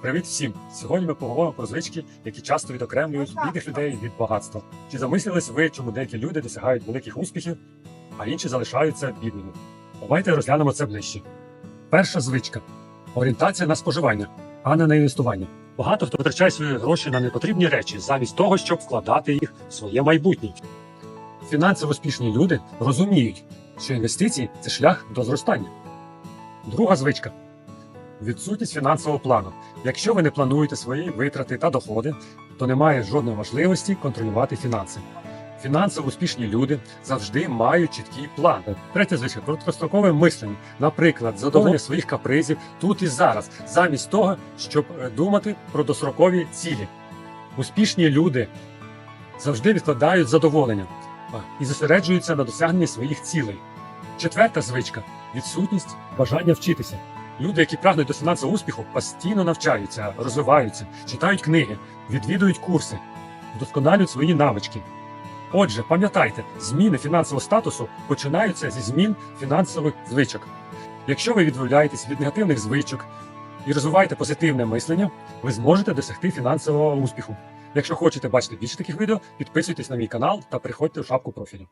Привіт всім! Сьогодні ми поговоримо про звички, які часто відокремлюють бідних людей від багатства. Чи замислились ви, чому деякі люди досягають великих успіхів, а інші залишаються бідними? Давайте розглянемо це ближче. Перша звичка орієнтація на споживання, а не на інвестування. Багато хто витрачає свої гроші на непотрібні речі, замість того, щоб вкладати їх в своє майбутнє. Фінансово успішні люди розуміють, що інвестиції це шлях до зростання. Друга звичка відсутність фінансового плану. Якщо ви не плануєте свої витрати та доходи, то немає жодної можливості контролювати фінанси. Фінансово успішні люди завжди мають чіткий план. Третя звичка короткострокове мислення, наприклад, задоволення своїх капризів тут і зараз, замість того, щоб е, думати про дострокові цілі. Успішні люди завжди відкладають задоволення і зосереджуються на досягненні своїх цілей. Четверта звичка відсутність бажання вчитися. Люди, які прагнуть до фінансового успіху, постійно навчаються, розвиваються, читають книги, відвідують курси, вдосконалюють свої навички. Отже, пам'ятайте, зміни фінансового статусу починаються зі змін фінансових звичок. Якщо ви відмовляєтесь від негативних звичок і розвиваєте позитивне мислення, ви зможете досягти фінансового успіху. Якщо хочете бачити більше таких відео, підписуйтесь на мій канал та приходьте у шапку профілю.